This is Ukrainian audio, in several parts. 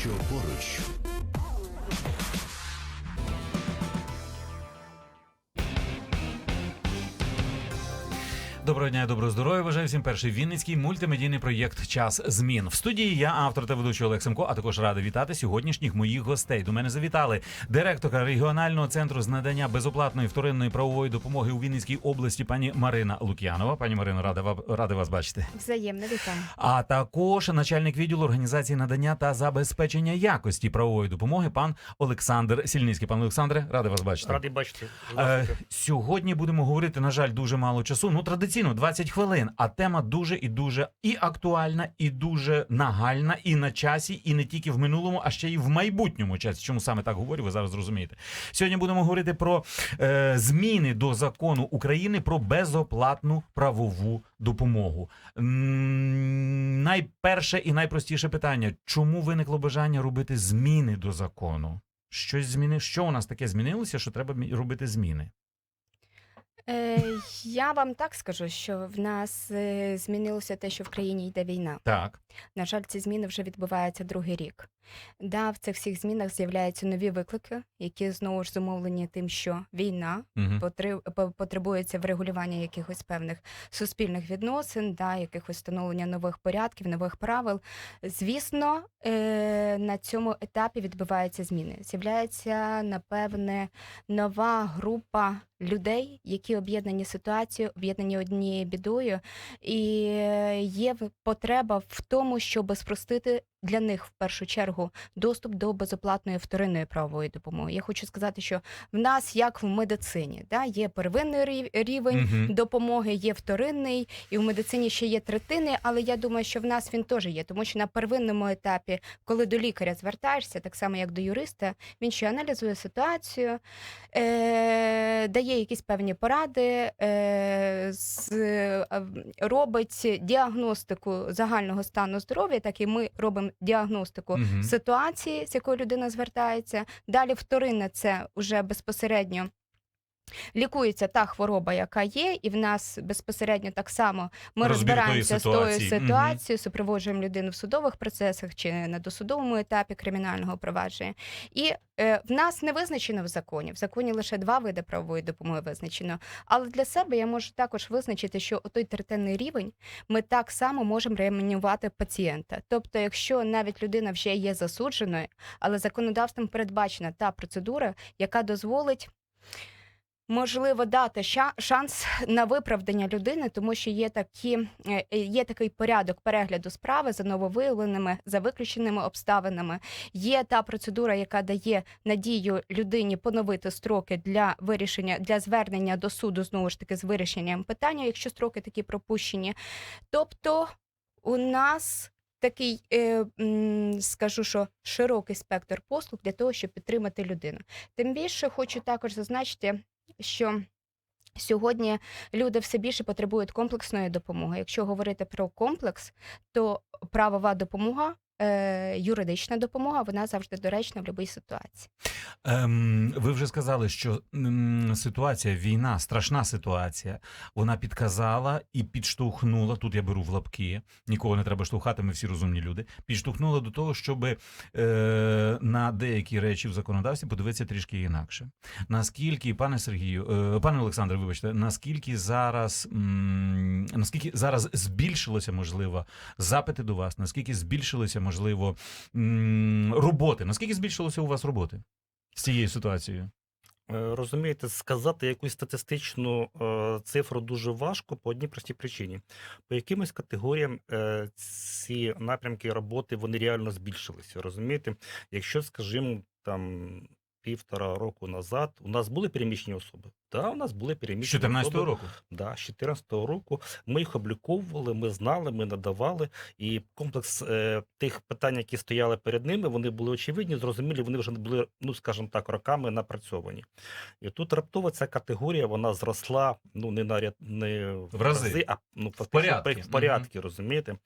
що поруч. Доброго дня, доброго здоров'я. Бажаю всім перший вінницький мультимедійний проєкт Час змін. В студії я, автор та ведучий Олег Семко, а також радий вітати сьогоднішніх моїх гостей. До мене завітали директорка регіонального центру з надання безоплатної вторинної правової допомоги у Вінницькій області, пані Марина Лук'янова. Пані Марино, рада рада вас бачити. Взаємне вітання. А також начальник відділу організації надання та забезпечення якості правової допомоги, пан Олександр Сільницький. Пан Олександре, радий вас бачити. Радий бачити. Е, сьогодні будемо говорити, на жаль, дуже мало часу. Ну, традиційно 20 хвилин. А тема дуже і дуже і актуальна, і дуже нагальна, і на часі, і не тільки в минулому, а ще й в майбутньому часі. Чому саме так говорю, ви зараз зрозумієте. Сьогодні будемо говорити про е, зміни до закону України про безоплатну правову допомогу. М, найперше і найпростіше питання: чому виникло бажання робити зміни до закону? Щось зміни, що у нас таке змінилося, що треба робити зміни? Е, я вам так скажу, що в нас е, змінилося те, що в країні йде війна. Так. На жаль, ці зміни вже відбуваються другий рік. Да, в цих всіх змінах з'являються нові виклики, які знову ж зумовлені тим, що війна Угу. потребується врегулювання якихось певних суспільних відносин, да, якихось встановлення нових порядків, нових правил. Звісно, е, на цьому етапі відбуваються зміни. З'являється, напевне, нова група людей, які об'єднані ситуацією, об'єднані однією бідою, і е, є потреба в тому, щоб спростити для них в першу чергу доступ до безоплатної вторинної правової допомоги. Я хочу сказати, що в нас, як в медицині, да, є первинний рівень Мгм. допомоги, є вторинний, і в медицині ще є третинний, але я думаю, що в нас він теж є, тому що на первинному етапі, коли до лікаря звертаєшся, так само як до юриста, він ще аналізує ситуацію, е, дає якісь певні поради, е, з, робить діагностику загального стану здоров'я, так і ми робимо діагностику угу. ситуації, з якою людина звертається. Далі вторинне це вже безпосередньо. Лікується та хвороба, яка є, і в нас безпосередньо так само ми Розбір розбираємося з тою ситуацією, супроводжуємо людину в судових процесах чи на досудовому етапі кримінального провадження. І е, в нас не визначено в законі. В законі лише два види правової допомоги визначено. Але для себе я можу також визначити, що той третинний рівень ми так само можемо реанімувати пацієнта. Тобто, якщо навіть людина вже є засудженою, але законодавством передбачена та процедура, яка дозволить. Можливо, дати ша- шанс на виправдання людини, тому що є такі е, е, є такий порядок перегляду справи за нововиявленими, за виключеними обставинами. Є та процедура, яка дає надію людині поновити строки для вирішення для звернення до суду знову ж таки з вирішенням питання, якщо строки такі пропущені. Тобто у нас такий, е, скажу, що широкий спектр послуг для того, щоб підтримати людину. Тим більше хочу також зазначити, що сьогодні люди все більше потребують комплексної допомоги. Якщо говорити про комплекс, то правова допомога. Е, Юридична допомога вона завжди доречна в будь-якій ситуації. Ем, ви вже сказали, що м, ситуація, війна, страшна ситуація. Вона підказала і підштовхнула. Тут я беру в лапки, нікого не треба штовхати, ми всі розумні люди. Підштовхнула до того, щоб е, на деякі речі в законодавстві подивитися трішки інакше. Наскільки, пане Сергію, е, пане Олександре, вибачте, наскільки зараз м, наскільки зараз збільшилося можливо запити до вас, наскільки збільшилося можливо роботи? Наскільки збільшилося у вас роботи з цією ситуацією? Е, Розумієте, сказати якусь статистичну е, цифру дуже важко по одній простій причині. По якимось категоріям е, ці напрямки роботи вони реально збільшилися. Розумієте, якщо, скажімо, там півтора року назад у нас були переміщені особи. Так, у нас були переміщені 14 особи. року. Да, з 14-го року ми їх обліковували, ми знали, ми надавали. І комплекс е, тих питань, які стояли перед ними, вони були очевидні, зрозумілі, вони вже були, ну скажімо так, роками напрацьовані. І тут раптово ця категорія вона зросла ну не на ряд не в, рази. а ну фактично порядки. в порядки, розумієте?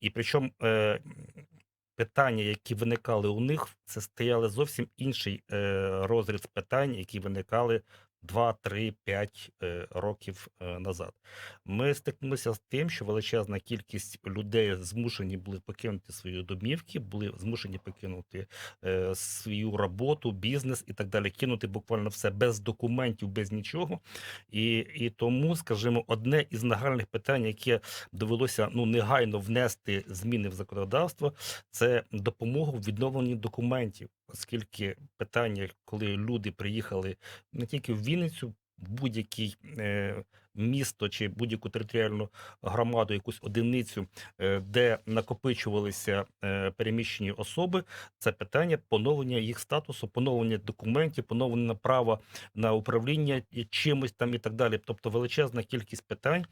І причому. Е, Питання, які виникали у них, це стояли зовсім інший е, розріз питань, які виникали 2, 3, 5 е, років е, назад. Ми стикнулися з тим, що величезна кількість людей змушені були покинути свої домівки, були змушені покинути е, свою роботу, бізнес і так далі, кинути буквально все без документів, без нічого. І, і тому, скажімо, одне із нагальних питань, яке довелося ну негайно внести зміни в законодавство, це допомога в відновленні документів, оскільки питання, коли люди приїхали не тільки в Вінницю, будь-який е, місто чи будь-яку територіальну громаду, якусь одиницю, е, де накопичувалися е, переміщені особи, це питання поновлення їх статусу, поновлення документів, поновлення права на управління чимось там і так далі. Тобто величезна кількість питань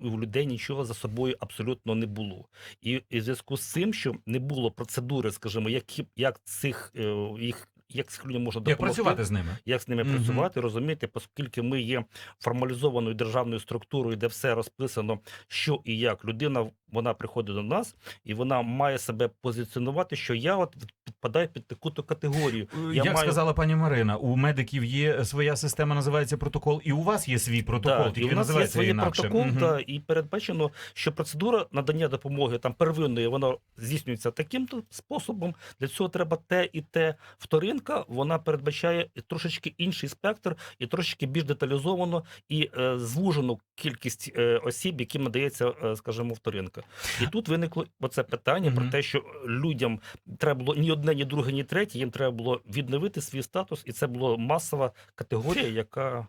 у людей нічого за собою абсолютно не було. І, в зв'язку з цим, що не було процедури, скажімо, які як цих е, їх. Як цих людям можна Як працювати з ними? як з ними Мгм. працювати, розуміти, оскільки ми є формалізованою державною структурою, де все розписано, що і як людина вона приходить до нас, і вона має себе позиціонувати, що я от підпадаю під таку-то категорію. Я Як маю- сказала пані Марина, у медиків є своя система, називається протокол, і у вас є свій протокол, Да, тільки і у нас є свій інакше. протокол, Мгм. та, і передбачено, що процедура надання допомоги там первинної вона здійснюється таким то способом. Для цього треба те і те. Вторинка вона передбачає трошечки інший спектр і трошечки більш деталізовано і е, звужену кількість е, осіб, яким надається, е, скажімо, вторинка. І тут виникло оце питання про те, що людям треба було ні одне, ні друге, ні третє. Їм треба було відновити свій статус, і це була масова категорія, яка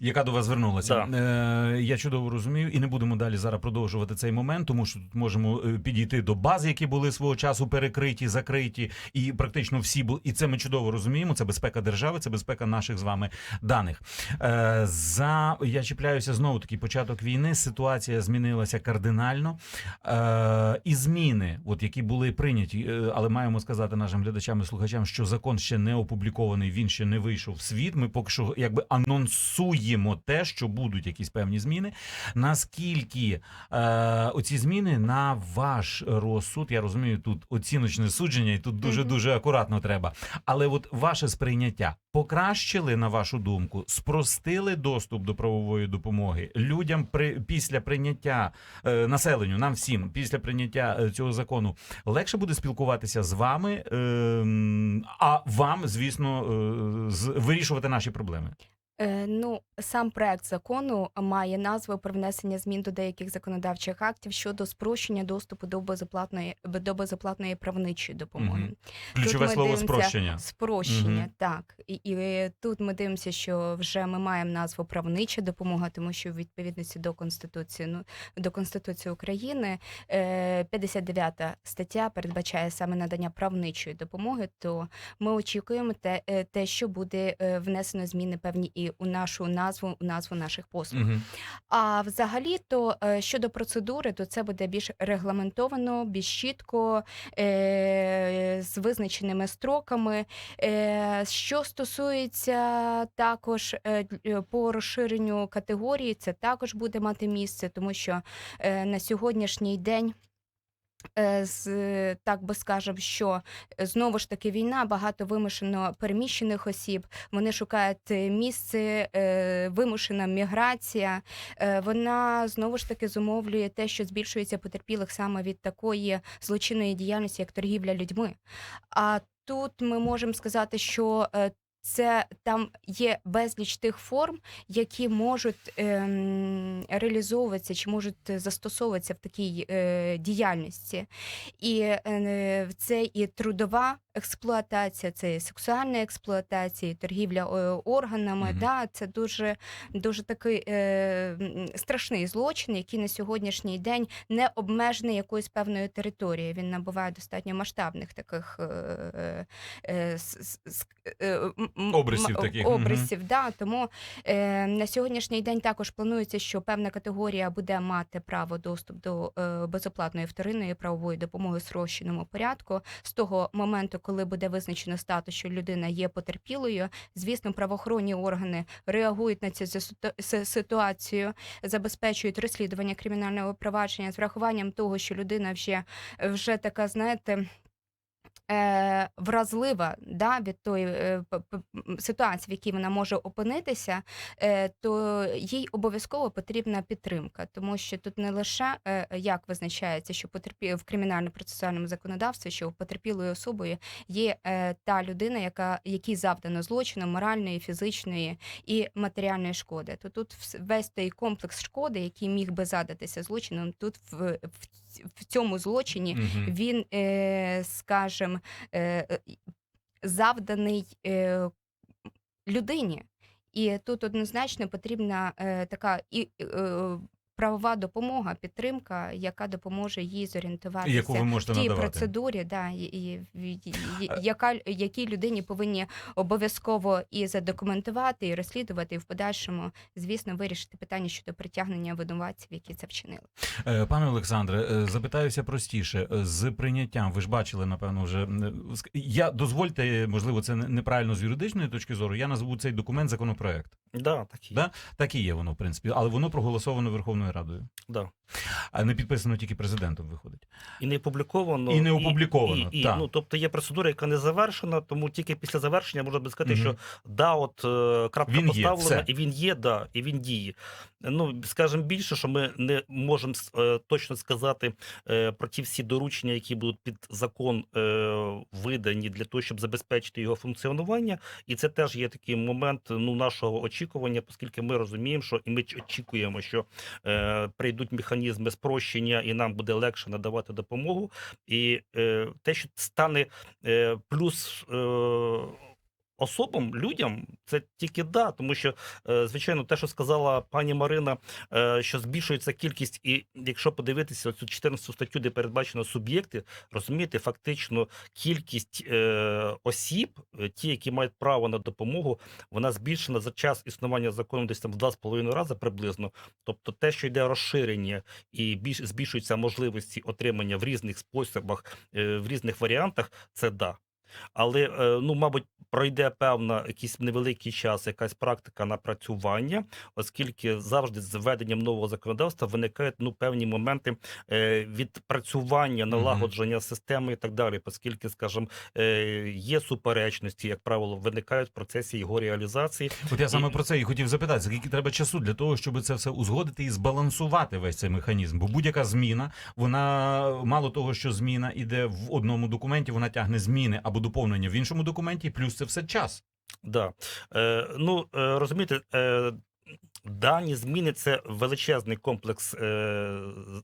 яка до вас звернулася. Да. Е, я чудово розумію, і не будемо далі зараз продовжувати цей момент, тому що тут можемо е, підійти до баз, які були свого часу перекриті, закриті, і практично всі були. І це ми чудово розуміємо. Це безпека держави, це безпека наших з вами даних. Е, за я чіпляюся знову таки початок війни. Ситуація змінилася кардинально. Е, і зміни, от які були прийняті, е, але маємо сказати нашим глядачам і слухачам, що закон ще не опублікований, він ще не вийшов в світ. Ми поки що якби анонсуємо те, що будуть якісь певні зміни. Наскільки е, оці зміни на ваш розсуд, я розумію, тут оціночне судження, і тут дуже дуже акуратно треба. Але от ваше сприйняття покращили на вашу думку, спростили доступ до правової допомоги людям при після прийняття е, населенню, нам всім після прийняття е, цього закону легше буде спілкуватися з вами, ем, а вам, звісно, е, з, вирішувати наші проблеми. Е, Ну, сам проект закону має назву про внесення змін до деяких законодавчих актів щодо спрощення доступу до безоплатної до безоплатної правничої допомоги. Мгм. Ключове слово дивимося спрощення. Спрощення, Мгм. так. І, і тут ми дивимося, що вже ми маємо назву правнича допомога, тому що в відповідності до Конституції, ну, до Конституції України е, 59 стаття передбачає саме надання правничої допомоги, то ми очікуємо те, е, те що буде е, внесено зміни певні і у нашу назву, у назву наших послуг. Мгм. А взагалі, то е, щодо процедури, то це буде більш регламентовано, більш чітко, е, з визначеними строками. Е, що стосується також е, е, по розширенню категорії, це також буде мати місце, тому що на сьогоднішній день. Е, З так би скажемо, що е, знову ж таки війна, багато вимушено переміщених осіб. Вони шукають е, місце, е, вимушена міграція. Е, Вона знову ж таки зумовлює те, що збільшується потерпілих саме від такої злочинної діяльності, як торгівля людьми. А тут ми можемо сказати, що е, це там є безліч тих форм, які можуть ем, реалізовуватися чи можуть застосовуватися в такій е, діяльності. І е, це і трудова експлуатація, це і сексуальна експлуатація, і торгівля е, органами. Мгм. Да, це дуже, дуже такий е, страшний злочин, який на сьогоднішній день не обмежений якоюсь певною територією. Він набуває достатньо масштабних таких е, е, е, Обрисів да. Тому е, на сьогоднішній день також планується, що певна категорія буде мати право доступ до е, безоплатної вторинної правової допомоги в спрощеному порядку. З того моменту, коли буде визначено статус, що людина є потерпілою, звісно, правоохоронні органи реагують на цю ситуацію, забезпечують розслідування кримінального провадження з врахуванням того, що людина вже, вже така, знаєте. Е, вразлива да, від тої е, ситуації, в якій вона може опинитися, е, то їй обов'язково потрібна підтримка, тому що тут не лише е, як визначається, що потерпі в кримінально-процесуальному законодавстві, що потерпілою особою є е, та людина, яка якій завдано злочину моральної, фізичної і матеріальної шкоди. То тут весь той комплекс шкоди, який міг би задатися злочином, тут в, в, в цьому злочині угу. він, е, скажем, е, е, завданий е, людині. І тут однозначно потрібна е, така і е, правова допомога, підтримка, яка допоможе їй зорієнтуватися Яку ви можете в тій надавати? процедурі, да, і, і, і- і- яка якій людині повинні обов'язково і задокументувати, і розслідувати, і в подальшому, звісно, вирішити питання щодо притягнення винуватців, які це вчинили. Е, Пане Олександре, е, запитаюся простіше Е, з прийняттям. Ви ж бачили, напевно, вже я дозвольте, можливо, це неправильно з юридичної точки зору. Я назву цей документ законопроект. Да, так і є. Да? Так і є воно, в принципі, але воно проголосовано Верховною Радою, Да. а не підписано тільки президентом. Виходить. І не опубліковано. І не опубліковано, І, і, так. ну, тобто є процедура, яка не завершена, тому тільки після завершення можна би сказати, Мгм. що да, от е, крапка Він поставлена, все. і він є, да, і він діє. Ну, скажімо більше, що ми не можемо е, точно сказати е, про ті всі доручення, які будуть під закон видані для того, щоб забезпечити його функціонування. І це теж є такий момент ну, нашого очікування, оскільки ми розуміємо, що і ми очікуємо, що е, прийдуть механізми спрощення, і нам буде легше надавати допомогу. І е, те, що стане е, плюс. Особам, людям, це тільки да, тому що, е, звичайно, те, що сказала пані Марина, е, що збільшується кількість, і якщо подивитися цю 14 статтю, де передбачено суб'єкти, розумієте, фактично кількість е, осіб, ті, які мають право на допомогу, вона збільшена за час існування закону десь там в 2,5 рази приблизно. Тобто, те, що йде розширення і більш збільшуються можливості отримання в різних способах, в різних варіантах, це да. Але е, ну, мабуть, пройде певна якийсь невеликий час, якась практика напрацювання, оскільки завжди з введенням нового законодавства виникають ну певні моменти е, відпрацювання, налагодження системи і так далі, оскільки, скажімо, е, є суперечності, як правило, виникають в процесі його реалізації. От я саме І- про це і хотів запитати, скільки треба часу для того, щоб це все узгодити і збалансувати весь цей механізм. Бо будь-яка зміна, вона мало того, що зміна іде в одному документі, вона тягне зміни або доповнення в іншому документі, плюс це все час. Да. Е, ну, е, розумієте, е, дані зміни це величезний комплекс е, з-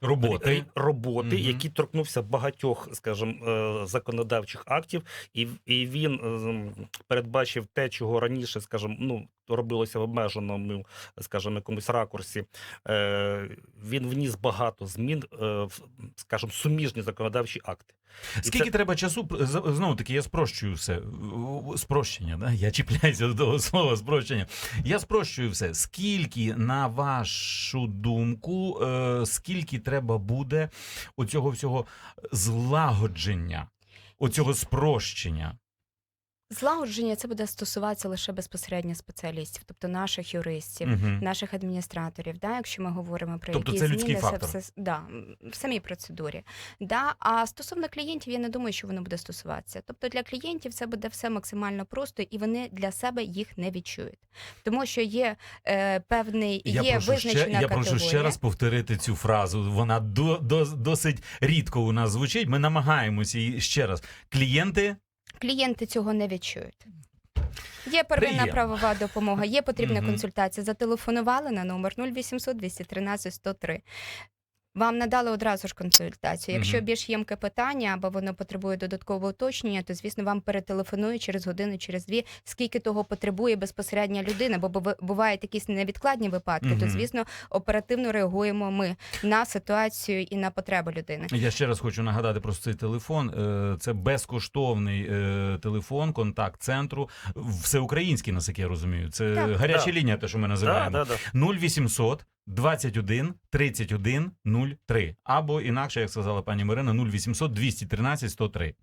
Роботи. Роботи, Мгм. який торкнувся багатьох, скажімо, е, законодавчих актів, і, і він е, передбачив те, чого раніше, скажімо, ну. Робилося в обмеженому, скажімо, якомусь ракурсі. Е, він вніс багато змін, е, в, скажімо, суміжні законодавчі акти. Скільки це- треба часу? Знову таки, я спрощую все. Спрощення, да? я чіпляюся до того слова спрощення. Я спрощую все. Скільки, на вашу думку, е, скільки треба буде оцього всього злагодження, оцього спрощення? Злагодження це буде стосуватися лише безпосередньо спеціалістів, тобто наших юристів, Мгм. наших адміністраторів, да, якщо ми говоримо про Тобто які це зміни, це фактор. все да, в самій процедурі. Да, а стосовно клієнтів, я не думаю, що воно буде стосуватися. Тобто для клієнтів це буде все максимально просто, і вони для себе їх не відчують, тому що є е, певний Я є прошу ще, я категорія. прошу ще раз повторити цю фразу. Вона до, до, досить рідко у нас звучить. Ми намагаємося її ще раз. Клієнти Клієнти цього не відчують. Є первинна Приєм. правова допомога, є потрібна консультація. Зателефонували на номер 0800 213 103. Вам надали одразу ж консультацію. Якщо більш ємке питання або воно потребує додаткового уточнення, то звісно вам перетелефонують через годину, через дві, скільки того потребує безпосередня людина. Бо бу- бувають якісь невідкладні випадки, то звісно оперативно реагуємо ми на ситуацію і на потреби людини. Я ще раз хочу нагадати про цей телефон. Е, Це безкоштовний е, телефон, контакт центру, всеукраїнський, наскільки я розумію. Це Так. гаряча Да. лінія, те, що ми Да, називаємо. да, да. 0800 21 31 03. Або інакше, як сказала пані Марина, 0800 213 103.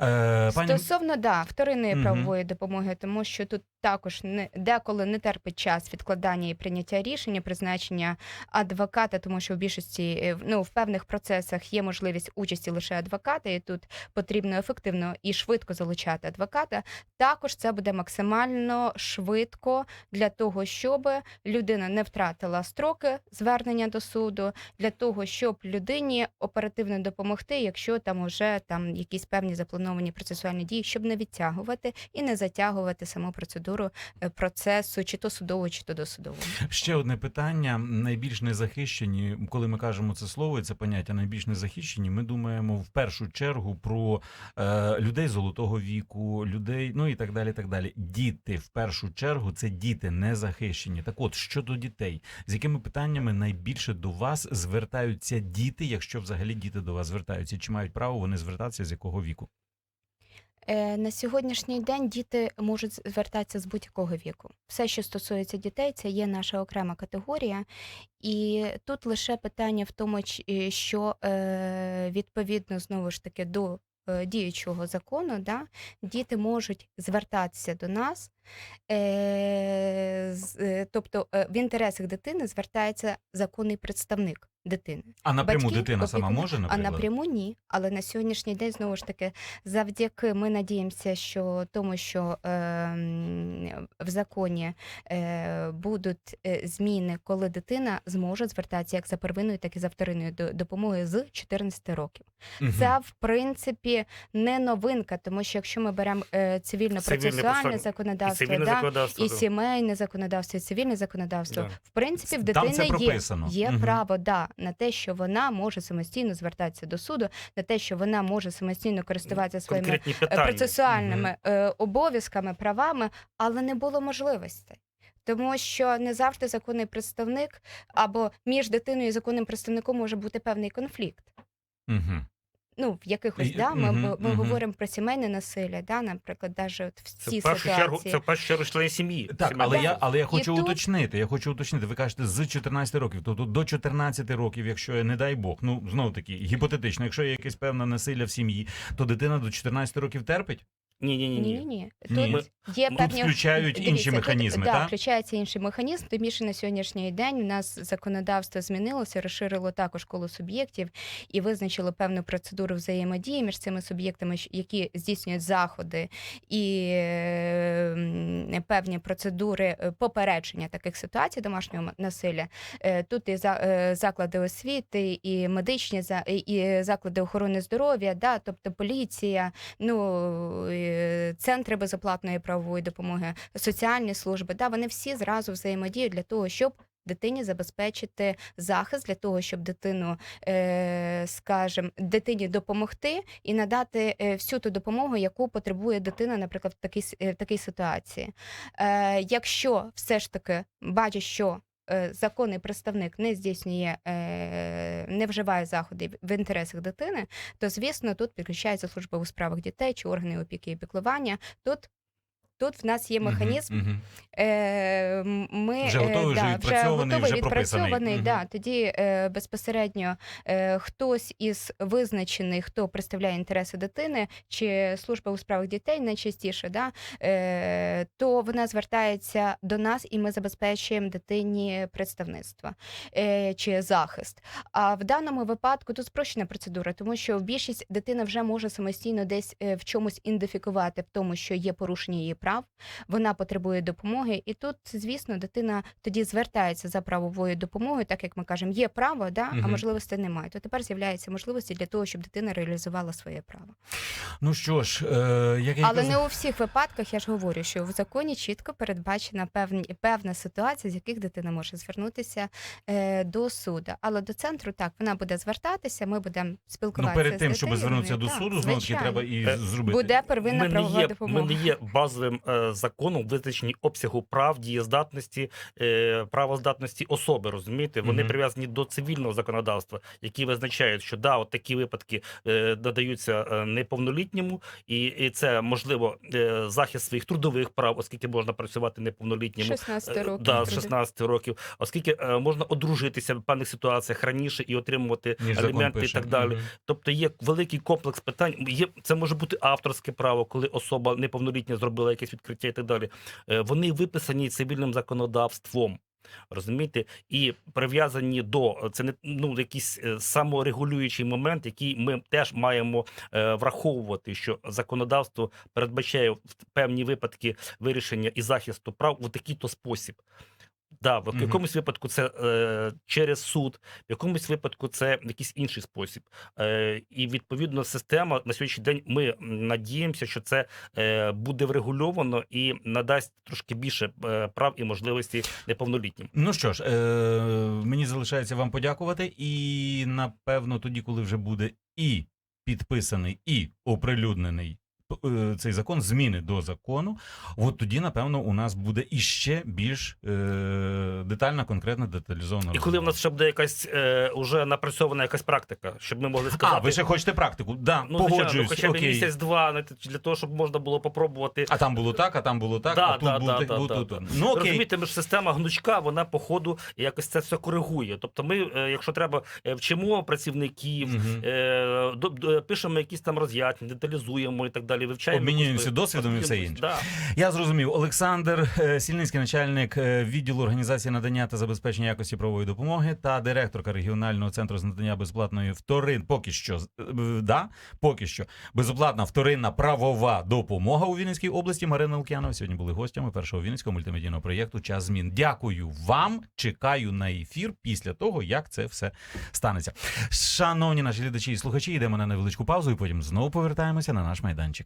Е, пані... Стосовно да, вторинної Мгм. правової допомоги, тому що тут також не деколи не терпить час відкладання і прийняття рішення, призначення адвоката, тому що в більшості е, ну в певних процесах є можливість участі лише адвоката, і тут потрібно ефективно і швидко залучати адвоката. Також це буде максимально швидко для того, щоб людина не втратила строки звернення до суду, для того, щоб людині оперативно допомогти, якщо там вже там якісь певні заплановані процесуальні дії, щоб не відтягувати і не затягувати саму процедуру е, процесу, чи то судового, чи то досудового. Ще одне питання. Найбільш незахищені, коли ми кажемо це слово, це поняття найбільш незахищені, ми думаємо в першу чергу про е, людей золотого віку, людей, ну і так далі. так далі. Діти в першу чергу це діти незахищені. Так от щодо дітей, з якими питаннями найбільше до вас звертаються діти, якщо взагалі діти до вас звертаються? Чи мають право вони звертатися з якого віку? Е, На сьогоднішній день діти можуть звертатися з будь-якого віку. Все, що стосується дітей, це є наша окрема категорія. І тут лише питання в тому, е, що е, відповідно знову ж таки до діючого закону, да, діти можуть звертатися до нас. Тобто в інтересах дитини звертається законний представник дитини. А напряму Батьки, дитина сама опікуни, може, А напряму ні. Але на сьогоднішній день знову ж таки, завдяки ми надіємося, що тому, що е, в законі е, будуть е, зміни, коли дитина зможе звертатися як за первинною, так і за вторинною до- допомогою з 14 років. Мгм. Це в принципі не новинка, тому що якщо ми беремо е, цивільно-процесуальне процесуальне і законодавство, цивільне да, законодавство. і да. сімейне законодавство, і цивільне законодавство, Да. в принципі, в Там дитини це є, є Мгм. право да, на те, що вона може самостійно звертатися до суду, на те, що вона може самостійно користуватися своїми е, процесуальними угу. обов'язками, правами, але не було можливостей. Тому що не завжди законний представник або між дитиною і законним представником може бути певний конфлікт. Мгм. Ну, в якихось да, ми, ми, ми говоримо про сімейне насилля, да, наприклад, навіть от в Це цій в першу ситуації. чергу, це в першу чергу члени сім'ї. Так, сім'ї. але Да. я, але я І хочу тут- уточнити. Я хочу уточнити. Ви кажете з 14 років, тобто до 14 років, якщо не дай Бог, ну знову таки гіпотетично, якщо є якесь певне насилля в сім'ї, то дитина до 14 років терпить. Ні, ні, ні, Ні, ні. ні. Ні. Тут є Тут певні включають інші тут, механізми, да, так? включається інший механізм. Тим більше на сьогоднішній день у нас законодавство змінилося, розширило також коло суб'єктів і визначило певну процедуру взаємодії між цими суб'єктами, щ- які здійснюють заходи і е, м, певні процедури е, попередження таких ситуацій домашнього м- насилля. Е, Тут і за- е, заклади освіти, і медичні за- і- і заклади охорони здоров'я, да, тобто поліція, ну е, центри безоплатної правової допомоги, соціальні служби, да, вони всі зразу взаємодіють для того, щоб дитині забезпечити захист для того, щоб дитину, е, скажем, дитині допомогти і надати е, всю ту допомогу, яку потребує дитина, наприклад, в такій, е, в такій ситуації. Якщо все ж таки бачить, що законний представник не здійснює, е, не вживає заходів в інтересах дитини, то звісно тут підключається служба у справах дітей чи органи опіки і піклування. Тут Тут в нас є механізм. Е, ми Вже е, готовий, вже да, відпрацьований, готовий, вже прописаний. відпрацьований, да, тоді е, безпосередньо е, хтось із визначений, хто представляє інтереси дитини, чи служба у справах дітей найчастіше, да, е, то вона звертається до нас, і ми забезпечуємо дитині представництво е, чи захист. А в даному випадку тут спрощена процедура, тому що в більшість дитина вже може самостійно десь в чомусь ідентифікувати в тому, що є порушення її прав, вона потребує допомоги, і тут, звісно, дитина тоді звертається за правовою допомогою, так як ми кажемо, є право, да, а можливостей немає. То тепер з'являються можливості для того, щоб дитина реалізувала своє право. Ну що ж, е, як я Але казав- не у всіх випадках я ж говорю, що в законі чітко передбачена певні певна ситуація, з яких дитина може звернутися е, до суду. Але до центру так вона буде звертатися. Ми будемо ну, спілкуватися. перед з тим, щоб звернутися до Так, суду, знову таки треба і Е, зробити. буде первинна правова є, ми допомога. не є базовим цим е, законом визначені обсягу прав, дієздатності, е, правоздатності особи. Розумієте, вони Мгм. прив'язані до цивільного законодавства, які визначають, що да, от такі випадки е, надаються неповнолітньому, і, і це можливо е, захист своїх трудових прав, оскільки можна працювати неповнолітньому. 16 Е, років. Да, з 16 років, оскільки е, можна одружитися в певних ситуаціях раніше і отримувати Ніж аліменти і так далі. Мгм. Тобто є великий комплекс питань. Є це може бути авторське право, коли особа неповнолітня зробила якесь відкриття і так далі. Е, Вони виписані цивільним законодавством. Розумієте, і прив'язані до це не ну якийсь е, саморегулюючий момент, який ми теж маємо е, враховувати, що законодавство передбачає в певні випадки вирішення і захисту прав у такий-то спосіб. Да, в якомусь випадку це е, через суд, в якомусь випадку це якийсь інший спосіб. Е, і відповідно система на сьогоднішній день ми надіємося, що це е, буде врегульовано і надасть трошки більше е, прав і можливості неповнолітнім. Ну що ж, е, мені залишається вам подякувати, і напевно, тоді, коли вже буде і підписаний, і оприлюднений цей закон, зміни до закону, от тоді, напевно, у нас буде іще більш е, детальна, конкретна, деталізована. І коли в нас ще буде якась е, уже напрацьована якась практика, щоб ми могли сказати. А, ви ще хочете практику? Да, Ну, погоджуюсь. хоча б місяць-два знаєте, для того, щоб можна було попробувати. А там було так, а там було так, Да, а тут да, було да, так, да, було да, тут. да. Ну окей. Розумієте, ми ж система гнучка, вона по ходу якось це все коригує. Тобто, ми, е, якщо треба, е, вчимо працівників, Мгм. е, пишемо якісь там роз'яснення, деталізуємо і так далі. Вивчаємо Обмінюємося досвідом і все інше. Да. Я зрозумів. Олександр е, Сільницький, начальник е, відділу організації надання та забезпечення якості правової допомоги та директорка регіонального центру з надання безплатної вторин. Поки що е, да, поки що безоплатна вторинна правова допомога у Вінницькій області. Марина Лук'янова сьогодні були гостями першого вінницького мультимедійного проєкту Час змін. Дякую вам. Чекаю на ефір після того, як це все станеться. Шановні наші глядачі і слухачі, йдемо на невеличку паузу, і потім знову повертаємося на наш майданчик.